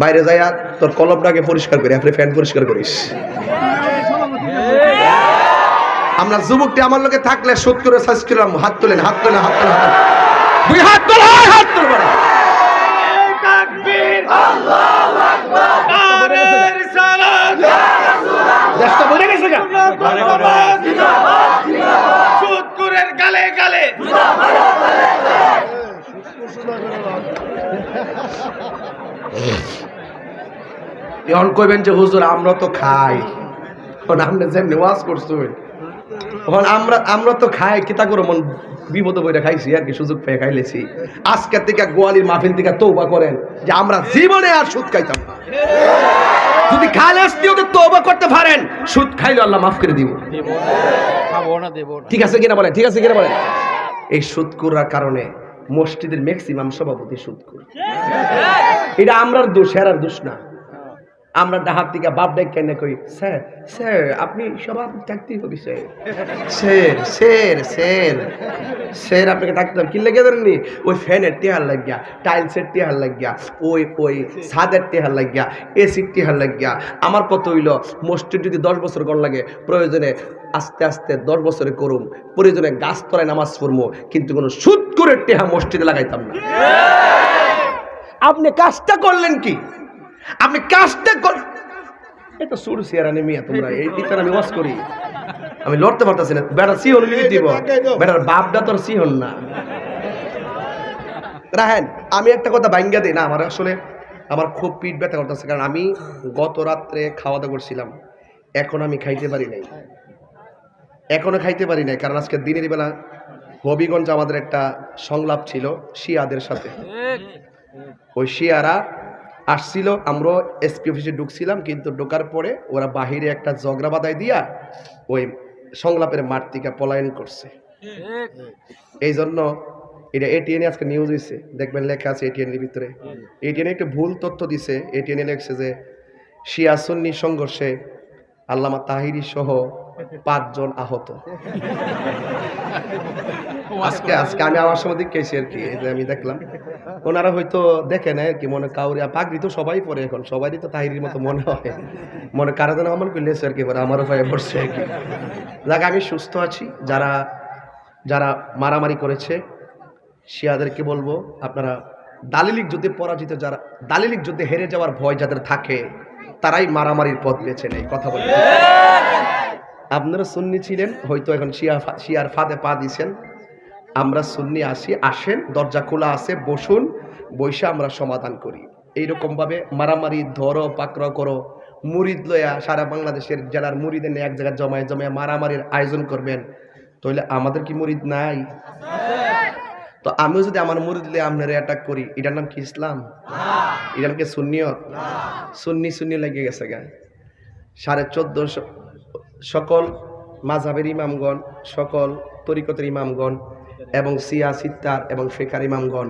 বাইরে যাইয়া তোর কলমটাকে পরিষ্কার করি আপনি ফ্যান পরিষ্কার করিস। আমরা যুবকটি আমার লোকে থাকলে শোধ করে হাত তোলেন হাত তোলেন হাত তোলেন, হাত হাত এখন কইবেন যে হুজুর আমরা তো খাই। যেমনি ওয়াজ আমরা আমরা তো খাই কিতা করে মন বিপদ বইটা খাইছি আর কি সুযোগ পেয়ে খাইলেছি। আজকে থেকে গোয়ালির মাহফিল থেকে তৌবা করেন যে আমরা জীবনে আর সুদ খাইতাম না। যদি খালে আসতেও তো তৌবা করতে পারেন সুদ খাইলে আল্লাহ মাফ করে দিব। ঠিক আছে কিনা বলেন? ঠিক আছে কিনা বলেন? এই সুদকুরার কারণে মসজিদের ম্যাক্সিমাম সভাপতি সুদকুর এটা আমরা দোষ হেরার দোষ না। আমরা ডাহাত থেকে বাপ ডাক কেন কই স্যার স্যার আপনি সভাপতি থাকতেই হবে sir. Sir sir sir. Sir আপনাকে থাকতে হবে। কি লেগে জানেননি ওই ফ্যানের টেহার লাগিয়া টাইলসের টেহার লাগিয়া ওই ওই ছাদের টেহার লাগিয়া এসির টেহার লাগিয়া। আমার কত হইল মসজিদ যদি দশ বছর গড় লাগে প্রয়োজনে আস্তে আস্তে দশ বছরে করুম। প্রয়োজনে গাছ তলায় নামাজ পড়ব কিন্তু কোনো সুদ করে টেহা মসজিদে লাগাইতাম না। আপনি কাজটা করলেন কি? আপনি কাজটা কর এটা সুর সিয়ারানি মিয়া তোমরা এই ইতার আমি ওয়াজ করি। আমি লড়তে পারতেছি না। বেটা সিহন লিখে দিব। বেটার বাপটা তোর সিহন না। রাহেন আমি একটা কথা ভাঙ্গা দিই। না আমার আসলে আমার খুব পিঠ ব্যথা করতেছে কারণ আমি গত রাত্রে খাওয়া দাওয়া করছিলাম। এখন আমি খাইতে পারি নাই। এখনও খাইতে পারি নাই কারণ আজকে দিনের বেলা হবিগঞ্জ আমাদের একটা সংলাপ ছিল শিয়াদের সাথে। ওই শিয়ারা আসছিল আমরা এসপি অফিসে ঢুকছিলাম, কিন্তু ঢোকার পরে ওরা বাহিরে একটা ঝগড়া বাদায় দিয়া ওই সংলাপের মাঠ পলায়ন করছে। এই জন্য এটা এটিএনে আজকে নিউজ হয়েছে দেখবেন লেখা আছে এটিএনের ভিতরে। এটিএনে একটা ভুল তথ্য দিছে। এটিএনে লেখছে যে, শিয়া সুন্নি সংঘর্ষে আল্লামা তাহিরি সহ পাঁচজন আহত। আজকে আজকে আমি আমার সময় দেখেছি আর কি এই যে আমি দেখলাম। ওনারা হয়তো দেখে নেয় আর কি মনে কাউরিয়া পাগড়ি তো সবাই পরে এখন সবারই তো তাহিরির মতো মনে হয়। মনে কারও যেন আমার করলেছে আর কি পরে আমারও পায়ে পড়ছে আর কি। যাক আমি সুস্থ আছি। যারা যারা মারামারি করেছে শিয়াদেরকে বলব আপনারা দালিলিক যুদ্ধে পরাজিত যারা দালিলিক যুদ্ধে হেরে যাওয়ার ভয় যাদের থাকে তারাই মারামারির পথ বেছে নেয়। কথা বলে আপনারা সুন্নি ছিলেন হয়তো এখন শিয়া শিয়ার ফাঁদে পা দিছেন। আমরা সুন্নি আসি আসেন দরজা খোলা আছে বসুন বৈশা আমরা সমাধান করি। এইরকমভাবে মারামারি ধরো পাকড় করো মুরিদ লয়া সারা বাংলাদেশের জেলার মুরিদে নিয়ে এক জায়গায় জমায় জমায় মারামারির আয়োজন করবেন। তাহলে আমাদের কি মুরিদ নাই? তো আমিও যদি আমার মুরিদ লিয়ে আপনারা অ্যাটাক করি এটার নাম কি ইসলাম? এটার নাম কি সুন্নিয়ত? সুন্নি সুন্নি লেগে গেছে গা। সাড়ে চোদ্দশো সকল মাঝাবের ইমামগণ সকল তরিকতের ইমামগণ এবং সিয়া সিত্তার এবং ফেকার ইমামগণ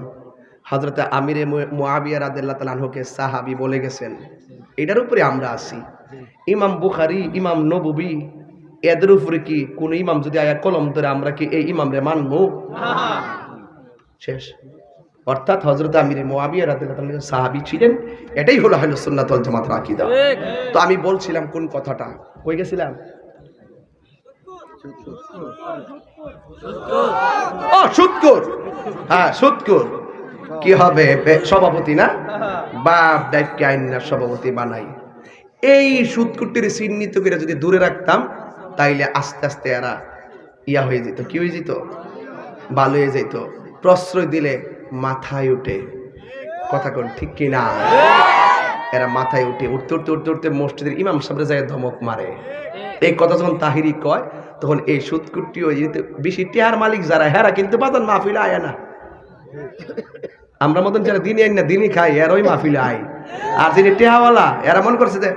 হজরতে আমিরে মোয়াবিয়া রাদিল্লা তালানহকে সাহাবি বলে গেছেন। এটার উপরে আমরা আছি। ইমাম বুখারি ইমাম নবুবি এদের উপরে কি কোন ইমাম যদি আয়া কলম ধরে আমরা কি এই ইমামরে মানবো? শেষ। অর্থাৎ হজরত আমিরে মোয়াবিয়া রাদিল্লা তালান সাহাবি ছিলেন এটাই হলো হলো সুন্নাত ওয়াল জামাতের আকীদা। তো আমি বলছিলাম কোন কথাটা? কই গেছিলাম? ও হ্যাঁ সুৎকুর। কি হবে সভাপতি না? বাপ ডাইকে আইন সভাপতি বানাই। এই সুৎকুরটির চিহ্নিত করে যদি দূরে রাখতাম, তাইলে আস্তে আস্তে এরা ইয়া হয়ে যেত। কি হয়ে যেত? ভালো হয়ে যেত। প্রশ্রয় দিলে মাথায় উঠে। কথা কোন, ঠিক কি না? এরা মাথায় উঠে, উঠতে উঠতে উঠতে উঠতে মসজিদের ইমাম সাহেবের যায় ধমক মারে। এই কথা যখন তাহিরি কয় তখন এই সুৎকুট্টি ওই বেশি টেহার মালিক যারা, হেরা কিন্তু বাজান মাহফিলে আয় না। আমরা মতন যারা দিনই আইন না, দিনই খাই, এর ওই মাহফিলে আয় আর যিনি টেহাওয়ালা এরা মনে করছে যে,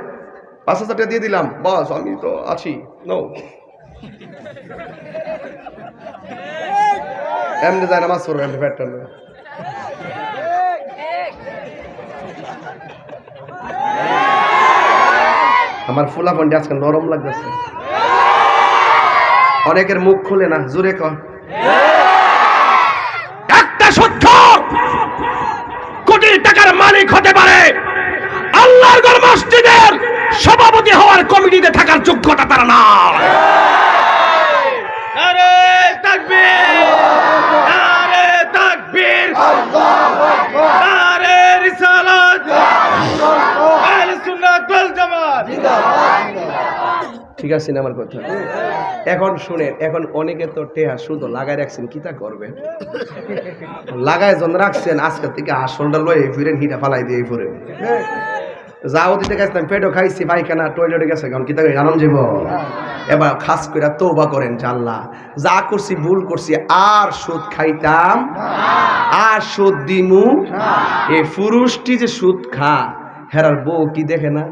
পাঁচ হাজার টাকা দিয়ে দিলাম, বস, আমি তো আছি নো এমনি যায় নামাজ পড়বে এমনি টানবে। আমার ফুলা ফন্ডি আজকে নরম লাগতেছে। অনেকের মুখ খুলে না, জোরে কয় একটা সুৎখর কোটি টাকার মালিক হতে পারে। আল্লাহর মসজিদের সভাপতি হওয়ার কমিটিতে থাকার যোগ্যতা তারা না ঠিক আছে না আমার কথা? এখন শুনেন, এখন অনেকে তো টেহা শুধু লাগাই রাখছেন, কি তা করবেন? লাগায় জন রাখছেন, আজকে থেকে আসলটা লয়ে ফিরেন, হিটা ফালাই দিয়ে ফিরেন। যাও দিতে গেছিলাম পেটও খাইছি, পায়খানা টয়লেটে গেছে কারণ কি তাকে আনন্দ যাব এবার খাস করে তৌবা করেন জাল্লা যা করছি, ভুল করছি, আর সুদ খাইতাম আর সুদ দিমু এই পুরুষটি যে সুদ খা, হেরার বউ কি দেখে না?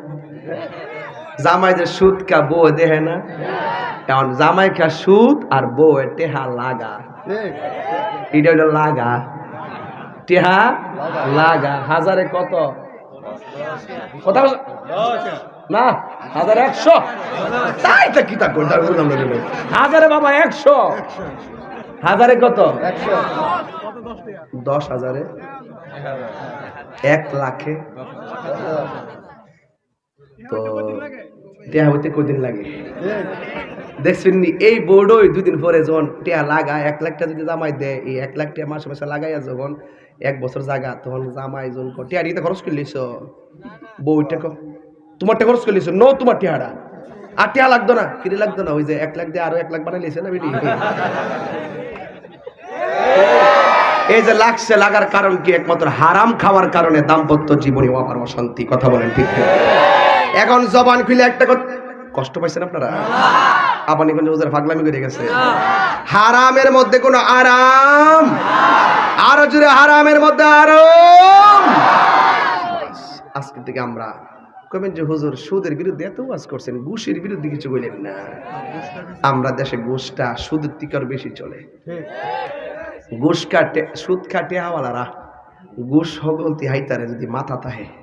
জামাই যে সুদ খা বউ দেখে না? কারণ জামাই খা সুদ আর বউ টেহা লাগা। এটা হইল লাগা। টেহা লাগা। হাজারে কত? কথা না, হাজার একশো। তাই তো কি তা কোনটা হাজারে বাবা একশো। হাজারে কত? দশ হাজারে। এক লাখে। তো টেহা হইতে কদিন লাগে? দেখছেন এই বোর্ডই দুদিন পরে যখন টেহা লাগা এক লাখটা যদি জামাই দেয়, এই এক লাখ টাকা মাসে মাসে লাগাইয়া যখন এক বছর জাগা, তখন জামাই যখন টেহা নিতে খরচ করলিস? বউটা কো তোমার টা খরচ করলিস? নো, তোমার টেহাটা আর টেহা লাগতো না? কিনে লাগতো না? ওই যে এক লাখ দিয়ে আরও এক লাখ বানাই লিছে না বিনি এই যে লাগছে লাগার কারণ কি? একমাত্র হারাম খাওয়ার কারণে দাম্পত্য জীবনে অপার অশান্তি। কথা বলেন ঠিক? এখন জবান খুলে একটা কষ্ট পাইছেন আপনারা? আপনি কোন ওদের পাগলামি করে গেছে। হারামের মধ্যে কোনো আরাম? আরও জুড়ে হারামের মধ্যে আরাম? আজকে থেকে আমরা কবেন যে হুজুর সুদের বিরুদ্ধে এত ওয়াজ করছেন, ঘুষের বিরুদ্ধে কিছু বললেন না। আমরা দেশে ঘুষটা সুদের থেকে আরও বেশি চলে। ঘুষ কাটে সুদ কাটে হাওয়ালারা। ঘুষ হগলতি হাইতারে যদি মাথা তাহে।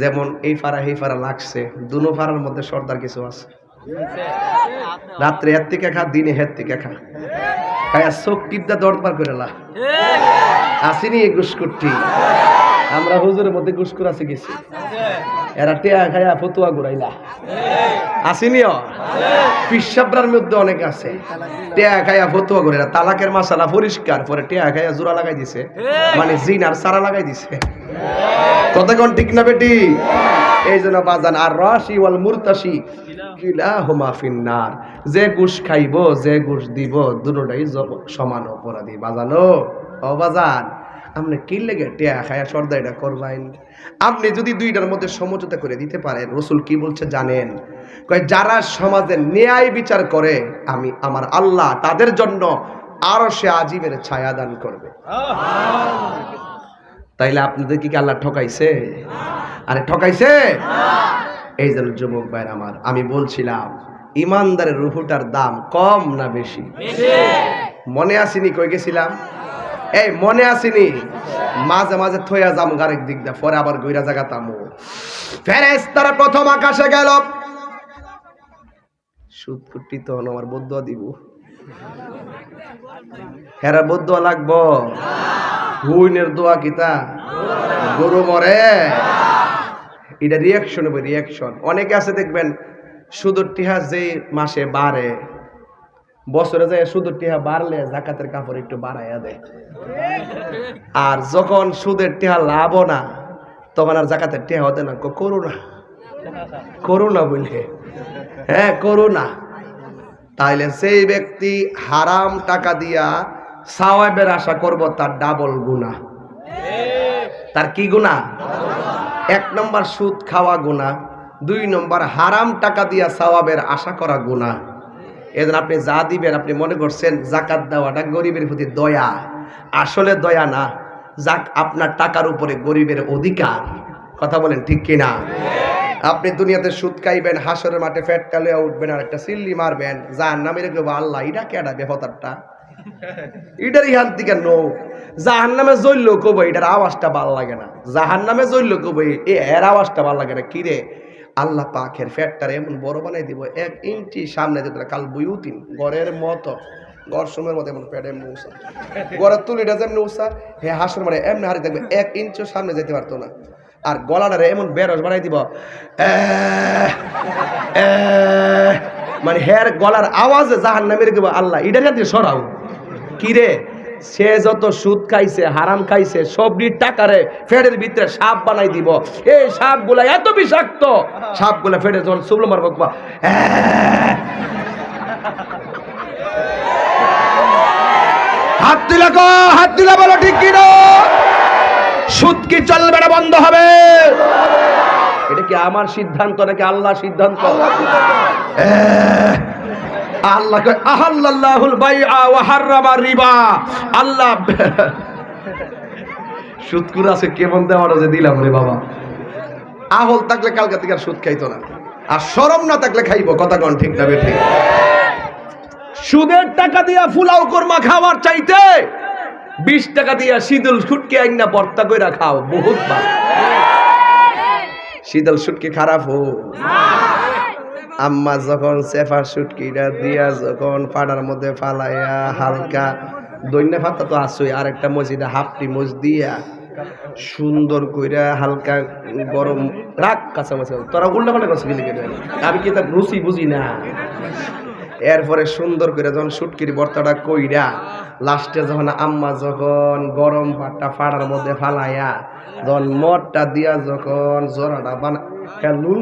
যেমন এই ফাড়া এই ফাড়া লাগছে। দুনো ফাড়ার মধ্যে সর্দার কিছু আছে। রাত্রে এর থেকে খা, দিনে হের থেকে খা। খায়া চোখ টিপদা দরদার করে লা। আসেনি এই গুসকুট্টি আমরা হুজুরের মধ্যে গুসকুর আছে গেছি। এরা টেয়া খায়া ফতুয়া ঘুরাইলা। আসেনিও? পিসাবরার মধ্যে অনেক আছে। টেয়া খায়া ফতুয়া করে তালাকের মাসালা পরিষ্কার, পরে টেয়া খায়া জোড়া লাগাই দিছে। মানে জিন আর সারা লাগাই দিছে। কতক্ষণ ঠিক না বেটি? এই জন্য বাজান, আর রসি ওয়াল মুরতাসি কিলাহুমা ফিন্নার। যে ঘুষ খাইব, যে ঘুষ দিব, দুটোটাই সমান অপরাধী। বাজানো, ও বাজান, আপনি কি লেগে টেয়া খায়া সর্দা এটা করবেন আপনি যদি দুইটার মধ্যে সমঝোতা করে দিতে পারেন, রসুল কি বলছে জানেন? কয়, যারা সমাজে ন্যায় বিচার করে, আমি আমার আল্লাহ তাদের জন্য আরও সে আজীবের ছায়া দান করবে। তাইলে আপনাদের কি আল্লাহ ঠকাইছে? আরে ঠকাইছে? এই জন্য যুবক ভাইয়ের আমার আমি বলছিলাম ইমানদারের রুহুটার দাম কম না বেশি? মনে আসিনি কই গেছিলাম? এই মনে আসিনি। মাঝে মাঝে থইয়া যাম গারেক দিক দা পরে আবার গইরা জায়গা তামু ফেরেস তারা প্রথম আকাশে গেল। সুদ কুটি তখন আমার বদ্ধ দিব। হেরা বদ্ধ লাগবো। হুইনের দোয়া কিতা গরু মরে। এটা রিয়াকশন হবে রিয়াকশন অনেকে আছে দেখবেন, সুদূর টিহা যে মাসে বাড়ে, বছরে যায় সুদূর টিহা বাড়লে জাকাতের কাপড় একটু বাড়াইয়া দেয়। আর যখন সুদের টিহা লাভও না, তখন আর জাকাতের টিহা হতে না। ক- করু না করু না বলে। হ্যাঁ করু না তাইলে সেই ব্যক্তি হারাম টাকা দিয়া সাওয়াবের আশা করব, তার ডাবল গুণা তার কি গুণা এক নম্বর সুদ খাওয়া গুণা দুই নম্বর হারাম টাকা দিয়া সাওয়াবের আশা করা গুণা এজন্য আপনি যা দিবেন, আপনি মনে করছেন জাকাত দেওয়াটা গরিবের প্রতি দয়া। আসলে দয়া না, যাক আপনার টাকার উপরে গরিবের অধিকার। কথা বলেন ঠিক কিনা? আপনি দুনিয়াতে সুদ খাইবেন, হাসরের মাঠে ফ্যাট কালিয়া উঠবেন আর একটা সিল্লি মারবেন। যার নামে রেখে আল্লাহ এটা কেডা বেফতারটা এটার ইহান থেকে নো। জাহান নামে জ্বলল কব এটার আওয়াজটা ভালো লাগে না। জাহান নামে জ্বলল কব এর আওয়াজটা ভালো লাগে না। কিরে আল্লাহ পাখের ফ্যাটটার এমন বড় বানাই দিব, এক ইঞ্চি সামনে যেতে কাল বুয়ুতিন, গড়ের মতো গড় সময়ের মতো এমন প্যাড এমনি উষা গড়ের তুলিটা যেমনি উষা হে হাসর মানে এমনি হারি দেখবে এক ইঞ্চও সামনে যেতে পারতো না। আর গলাটারে এমন বেরস বানাই দিব। মানে হের গলার আওয়াজে জাহান নামে রেখে আল্লাহ এটার হাতে সরাও। কিরে সে যত সুদ খাইছে, হারাম খাইছে সবরির টাকারে ফেডের ভিতরে সাপ বানাই দিব। এই সাপগুলা এত বিষাক্ত। সাপগুলা ফেডে যখন শুভলো মারবো! হাত দিলা কো, হাত দিলা বলো, ঠিক কি না? সুদ কি চলবে না, বন্ধ হবে। এটা কি আমার সিদ্ধান্ত নাকি আল্লাহ সিদ্ধান্ত! আল্লাহ আহাল্লাহুল বাইআ ওয়া হাররামা রিবা। আল্লাহ সুদ করে আছে, কেমন দেওয়ার যে দিলাম রে বাবা। আহল থাকলে কালকে থেকে আর সুদ খাইতো না। আর শরম না থাকলে খাইবো, কথা কন ঠিক না বেঠিক সুদের টাকা দিয়া ফুলাও কোরমা খাওয়ার চাইতে বিশ টাকা দিয়া শীতল সুটকে আইনা বর্তা কইরা খাও, বহুত ভালো। শীতল সুটকি খারাপ হো। আম্মা যখন সেফার সুটকিটা দিয়া যখন পাড়ার মধ্যে ফালাইয়া হালকা দৈন্য ফাতা তো আসই আর একটা মসজিদে হাফটি মজ দিয়া সুন্দর কইরা হালকা গরম রাখ কাছামাছি তোরা উল্টা পাল্টা করছে গেলি আমি কি তা রুচি বুঝি না? এরপরে সুন্দর করে যখন সুটকির বর্তাটা কইরা লাস্টে যখন আম্মা যখন গরম পাটটা ফাড়ার মধ্যে ফালাইয়া যখন মদটা দিয়া যখন জোড়াটা বানা লুল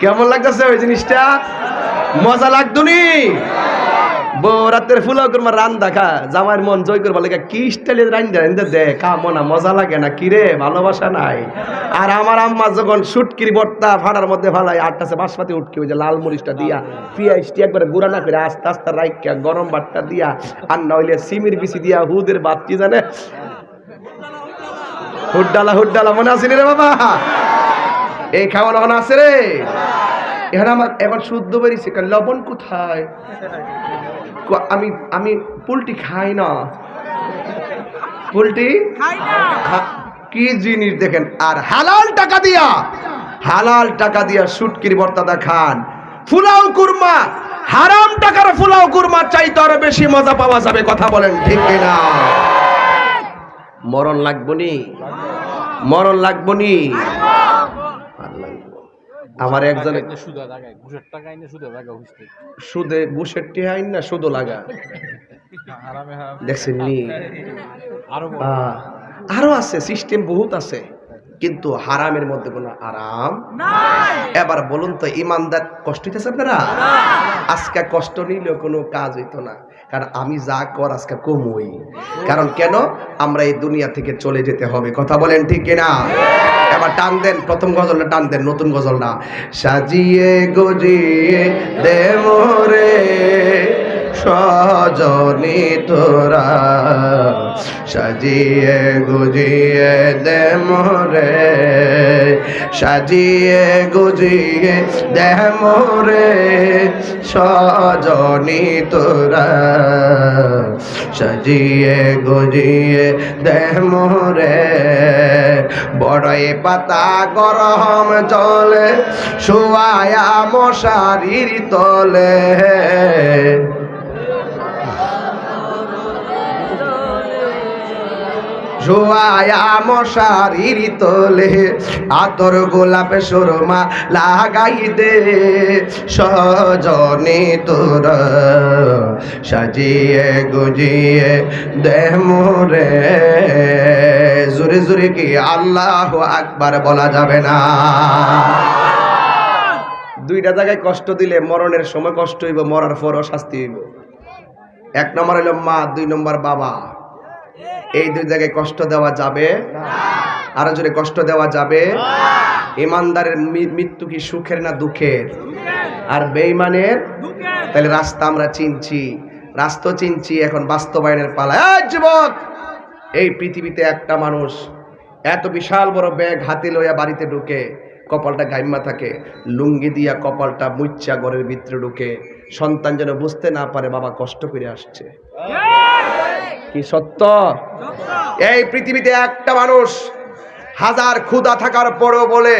কেমন লাগতেছে ওই জিনিসটা? মজা লাগতো নি? বউ রাতের ফুলা করমা রান দেখা, জামাইয়ের মন জয় করবা লেগে কি স্টাইলে রান্দা রান্দা দে কামো না মজা লাগে না কিরে ভালোবাসা নাই। আর আমার আম্মা যখন সুটকির বর্তা ফাড়ার মধ্যে ফালাই আটটাছে বাসপাতি উঠকে ওই যে লাল মরিচটা দিয়া পিঁয়াজটি একবারে গুড়া না করে আস্তে আস্তে রাইকা গরম ভাতটা দিয়া, আর নইলে সিমির বিচি দিয়া হুদের কি জানে? হুড্ডালা হুড্ডালা, মনে আসেনি রে বাবা? এই খাওয়ানো মনে আছে রে। এখানে আমার এখন শুদ্ধ বেরিয়েছে লবণ কোথায়? ক- আমি আমি পোলট্রি খাই না। পোলট্রি? কি জিনিস দেখেন? আর হালাল টাকা দিয়া হালাল টাকা দিয়া সুটকির বর্তাদা খান ফুলাও কুরমা হারাম টাকার ফুলাও কুরমা চাইতে আরও বেশি মজা পাওয়া যাবে কথা বলেন ঠিক না মরণ লাগবনি মরণ লাগবো নি? আর লাগবো। আমার একজন সুদা ঘুষের টাকা এনে সুদা লাগা হুসতে সুদে ঘুষের টিহাইন না সুদো লাগা। হারামে দেখছেন নি? আরও আরও আছে সিস্টেম বহুত আছে। কিন্তু হারামের মধ্যে কোনো আরাম এবার বলুন তো ইমানদার কষ্ট হইতেছে আপনারা? আজকে কষ্ট নিলেও কোনো কাজ হইতো না। কারণ আমি যা কর আজকে কমই। কারণ কেন? আমরা এই দুনিয়া থেকে চলে যেতে হবে। কথা বলেন ঠিক কিনা? এবার টান দেন প্রথম গজলটা টান দেন নতুন গজলটা। সাজিয়ে গজিয়ে দে মোরে সজনি তোরা সাজিয়ে গুজিয়ে দে মোরে, সাজিয়ে গুজিয়ে দে মোরে, সজনি তোরা সাজিয়ে গুজিয়ে দে মোরে। বড়ই পাতা গরম চলে শুয়ায়া মশারির তলে। জোয়ায়া মশারির তোলে আতর গোলাপে সুরমা লাগাই দে। সজনে তোর সাজিয়ে গুজিয়ে দে মোরে। জোরে জোরে কি আল্লাহ আকবার বলা যাবে না? দুইটা জায়গায় কষ্ট দিলে মরণের সময় কষ্ট হইব, মরার পরও শাস্তি হইব। এক নম্বর হইল মা, দুই নম্বর বাবা। এই দুই জায়গায় কষ্ট দেওয়া যাবে আরও জোরে কষ্ট দেওয়া যাবে। ইমানদারের মৃত্যু কি সুখের না দুঃখের? আর বেঈমানের? তাহলে রাস্তা আমরা চিনছি। রাস্তা চিনছি, এখন বাস্তবায়নের পালা। যুবক, এই পৃথিবীতে একটা মানুষ এত বিশাল বড় ব্যাগ হাতে লইয়া বাড়িতে ঢুকে, কপালটা গাইম্মা থাকে। লুঙ্গি দিয়া কপালটা মুচ্চা ঘরের ভিতরে ঢুকে। সন্তান যেন বুঝতে না পারে বাবা কষ্ট করে আসছে। কি সত্য? এই পৃথিবীতে একটা মানুষ হাজার ক্ষুধা থাকার পরেও বলে,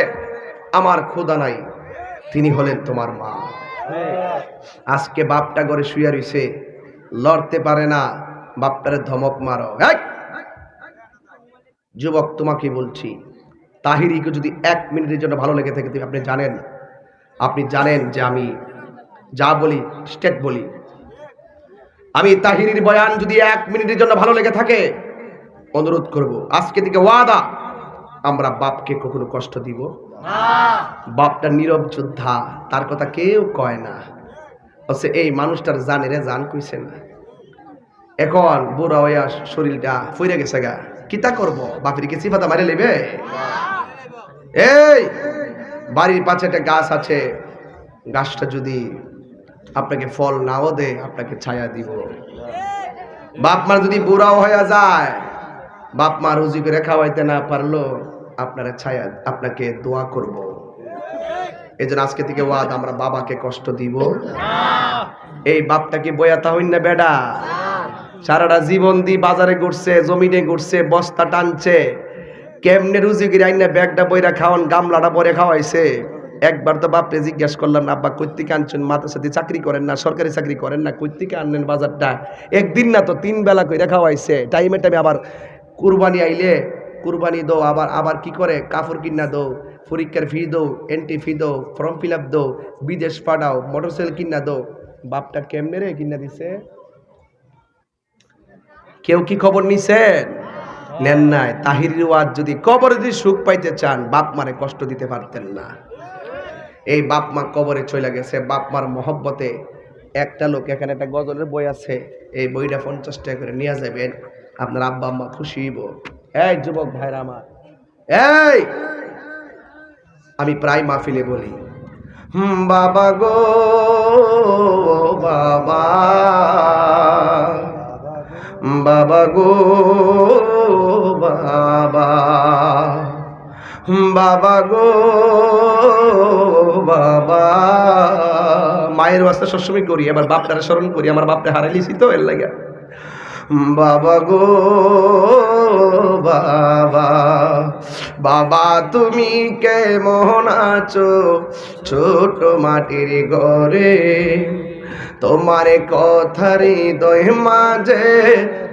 আমার ক্ষুধা নাই, তিনি হলেন তোমার মা। আজকে বাপটা ঘরে শুয়ে রইছে, লড়তে পারে না, বাপটারে ধমক মারো! যুবক, তোমাকে বলছি, তাহিরিকে যদি এক মিনিটের জন্য ভালো লেগে থাকে আপনি জানেন আপনি জানেন যে আমি যা বলি, স্টেট বলি আমি তাহিরির বয়ান যদি এক মিনিটের জন্য ভালো লেগে থাকে, অনুরোধ করব, আজকে থেকে ওয়াদা, আমরা বাপকে কখনো কষ্ট দিব বাপটা নীরব যোদ্ধা, তার কথা কেউ কয় না। বলছে এই মানুষটার জানে রে, জান কইছে না। এখন বুড়া হইয়া শরীরটা ফুইরে গেছে গা। কিতা করব? বাপের কি চিফাতা মারে লেবে এই, বাড়ির পাশে একটা গাছ আছে। গাছটা যদি আপনাকে ফল নাও দে, আপনাকে ছায়া দিব। বাপ মার যদি বুড়াও হয়ে যায়, বাপ মা রুজি করে খাওয়াইতে না পারল, আপনারা ছায়া, আপনাকে দোয়া করব। এই জন্য আজকে থেকে ওয়াদ, আমরা বাবাকে কষ্ট দিব। এই বাপটা কি বয়াতা হইন না বেডা? সারাটা জীবন দি বাজারে ঘুরছে, জমিনে ঘুরছে, বস্তা টানছে, কেমনে রুজি করে আইনা ব্যাগটা বইরা খাওয়ান, গামলাটা পরে খাওয়াইছে। একবার তো বাপরে জিজ্ঞেস করলাম, আব্বা কৈতিকে আনছেন মাথার সাথে চাকরি করেন না, সরকারি চাকরি করেন না কৈতিকে আনলেন বাজারটা? একদিন না তো তিন বেলা কইরা খাওয়াইছে। টাইমে টাইমে আবার কুরবানি আইলে, কুরবানি দো, আবার আবার কি করে? কাপড় কিনা দো, পরীক্ষার ফি দো এন্ট্রি ফি দো ফর্ম ফিল আপ দো, বিদেশ পাঠাও মোটরসাইকেল কিনা দো। বাপটা কেমনে রে কিনা দিছে? কেউ কি খবর নিছেন নেন নাই। তাহির ওয়াজ যদি কবরে যদি সুখ পাইতে চান, বাপ মারে কষ্ট দিতে পারতেন না। এই বাপ মা কবরে চলে গেছে, বাপ মার মহব্বতে একটা লোক এখানে একটা গজলের বই আছে, এই বইটা পঞ্চাশ টাকা করে নিয়ে যাবেন, আপনার আব্বা আম্মা খুশি হইব। এই যুবক ভাইরা আমার, এই! আমি প্রায় মাহফিলে বলি বাবা গো বাবা বাবা গো বাবা। বাবা গো, বাবা। মায়ের বাস্তা সবসময় করি আবার বাপটারে স্মরণ করি, আমার বাপটা হারাইলিছি তো এর লাগে বাবা গো, বাবা। বাবা, তুমি কেমন আছো? ছোট মাটির ঘরে তোমার কথার হৃদয় মাঝে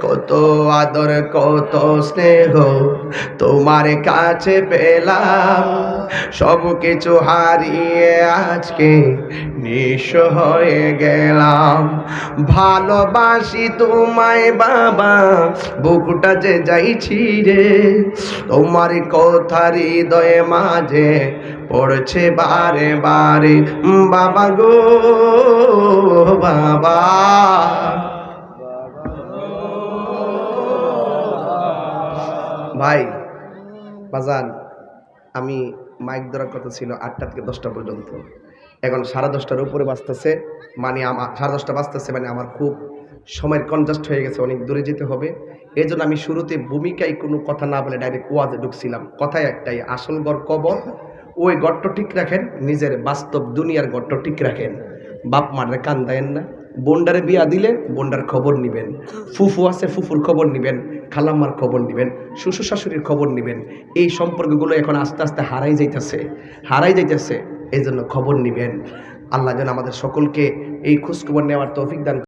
কত আদর, কত স্নেহ তোমার কাছে পেলাম। সব কিছু হারিয়ে আজকে নিঃস্ব হয়ে গেলাম। ভালোবাসি তোমায় বাবা, বুকুটা যে যাইছি রে তোমার কথার হৃদয়ে মাঝে পড়ছে বারে বারে, বাবা গো, বাবা। ভাই, বাজান, আমি মাইক ধরার কথা ছিল আটটা থেকে দশটা পর্যন্ত। এখন সাড়ে দশটার উপরে বাঁচতেছে মানে আমার সাড়ে দশটা বাঁচতেছে মানে আমার খুব সময়ের কনজাস্ট হয়ে গেছে, অনেক দূরে যেতে হবে। এই জন্য আমি শুরুতে ভূমিকায় কোনো কথা না বলে ডাইরেক্ট ওয়াজে ঢুকছিলাম। কথাই একটাই, আসল গড় কবর, ওই গড়ট ঠিক রাখেন, নিজের বাস্তব দুনিয়ার গড়ট ঠিক রাখেন। বাপ মারে কান দেন না। বোন্ডারে বিয়া দিলে বোন্ডার খবর নিবেন। ফুফু আছে, ফুফুর খবর নিবেন। খালাম্মার খবর নিবেন। শ্বশুর শাশুড়ির খবর নিবেন। এই সম্পর্কগুলো এখন আস্তে আস্তে হারাই যাইতেছে। হারাই যাইতেছে এই জন্য খবর নিবেন। আল্লাহ যেন আমাদের সকলকে এই খোঁজখবর নেওয়ার তৌফিক দান